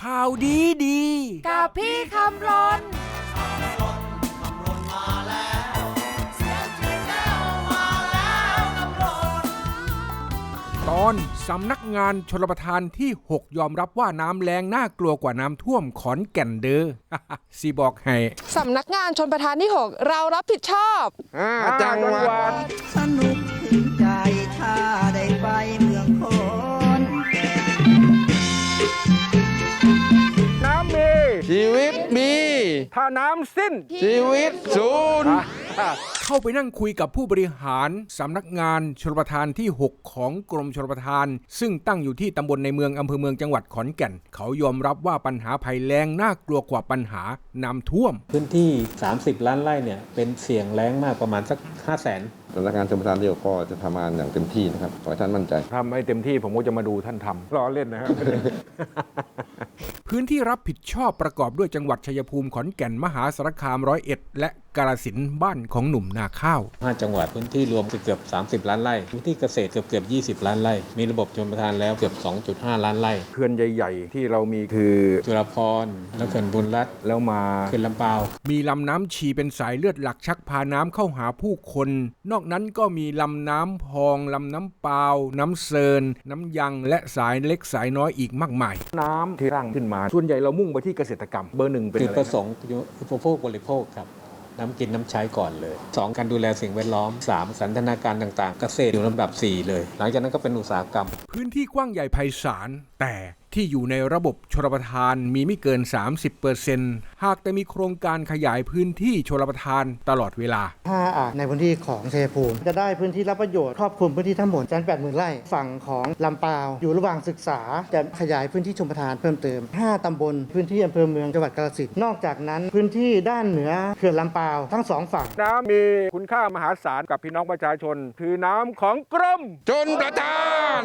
ข่าวดีดี กับพี่คำรนตอนสำนักงานชลประทานที่ 6 ยอมรับว่าน้ำแรงน่ากลัวกว่าน้ำท่วมขอนแก่นเด้อซีบอกให้ สำนักงานชนประธานที่ 6 เรารับผิดชอบ จังหวัดสนุกถึงใจถ้าได้ ถ้าน้ำสิ้น ชีวิตศูนย์ เข้าไปนั่งคุยกับผู้บริหารสำนักงานชลประทานที่ 6 ของกรมชลประทาน ซึ่งตั้งอยู่ที่ตำบลในเมืองอำเภอเมืองจังหวัดขอนแก่น เขายอมรับว่าปัญหาภัยแล้งน่ากลัวกว่าปัญหาน้ำท่วม พื้นที่ 30 ล้านไร่เนี่ยเป็นเสี่ยงแล้งมากประมาณสัก 5 0 0แสนสำนักงานชมประทานที่ก็จะทำงานอย่างเต็มที่นะครับ ขอให้ท่านมั่นใจ ทำให้เต็มที่ผมก็จะมาดูท่านทำรอเล่นนะครับ พื้นที่รับผิดชอบประกอบด้วยจังหวัดชัยภูมิขอนแก่นมหาสารคามร้อยเอ็ดและกาฬสินธุ์บ้านของหนุ่มนาข้าว 5 จังหวัดพื้นที่รวมเกือบ 30 ล้านไร่พื้นที่เกษตรเกือบเกือบ20 ล้านไร่ มีระบบชนประทานแล้วเกือบ 2.5 ล้านไร่เขื่อนใหญ่ ๆ ที่เรามีคือจุฬาภรณ์แล้วเขื่อนบุญรัตน์แล้วมาเขื่อนลำเปาวมีลำน้ำชีเป็นสายเลือดหลักชักพาน้ำเข้าหาผู้คน นอกนั้นก็มีลำน้ำพองลำน้ำเปาว น้ำเซิน น้ำยังและสายเล็กสายน้อยอีกมากมาย น้ำที่ร่างขึ้นมาส่วนใหญ่เรามุ่งไปที่เกษตรกรรมเบอร์หนึ่งเป็นจุดอะไรประสงค์อุปโภคบริโภคครับ น้ำกินน้ำใช้ก่อนเลย 2 การดูแลสิ่งแวดล้อม 3 สันทนาการต่างๆ เกษตรอยู่ลำดับ 4 เลย หลังจากนั้นก็เป็นอุตสาหกรรม พื้นที่กว้างใหญ่ไพศาลแต่ที่อยู่ในระบบชลประทานมีไม่เกิน 30% หากแต่มีโครงการขยายพื้นที่ชลประทานตลอดเวลา ถ้าอะในพื้นที่ของชัยภูมิ จะได้พื้นที่รับประโยชน์ครอบคลุมพื้นที่ทั้งหมดแสนแปดหมื่นไร่ฝั่งของลำปาว อยู่ระหว่างศึกษาจะขยายพื้นที่ชมประทานเพิ่มเติม 5 ตำบลพื้นที่อำเภอเมืองจังหวัดกาฬสินธุ์นอกจากนั้นพื้นที่ด้านเหนือเขื่อนลำปาวทั้งสองฝั่ง น้ำมีคุณค่ามหาศาลกับพี่น้องประชาชน คือน้ำของกรม จนประทาน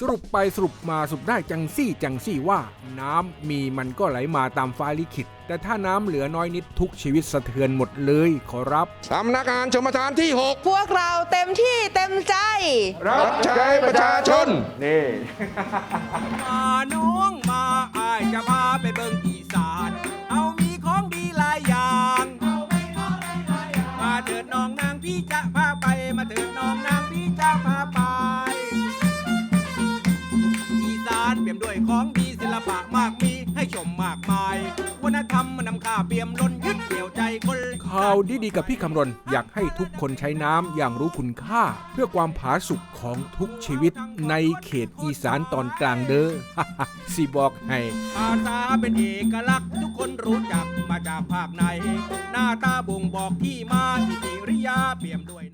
สรุปไปสรุปมาสรุปได้จังซี่จังซี่ว่า น้ำมีมันก็ไหลมาตามฟ้าลิขิต แต่ถ้าน้ำเหลือน้อยนิดทุกชีวิตสะเทือนหมดเลยขอรับ สำนักงานชมประทานที่ พวกเราเต็มที่เต็มใจ 6 รับใช้ประชาชน นี่ มาน้องมาอายจะพาไปเบิ่งอี ศิลปะมากมีให้ชมมากมาย วัฒนธรรมมันนำค่าเปี่ยมล้นยึดเหนี่ยวใจคนข่าวดีๆกับพี่คำรณอยากให้ทุกคนใช้น้ำอย่างรู้คุณค่า เพื่อความผาสุกของทุกชีวิตในเขตอีสานตอนกลางเด้อสิบอกให้ภาษาเป็นเอกลักษณ์ทุกคนรู้จักมาจากภาคไหน หน้าตาบ่งบอกที่มาอิกิริยาเปี่ยมด้วย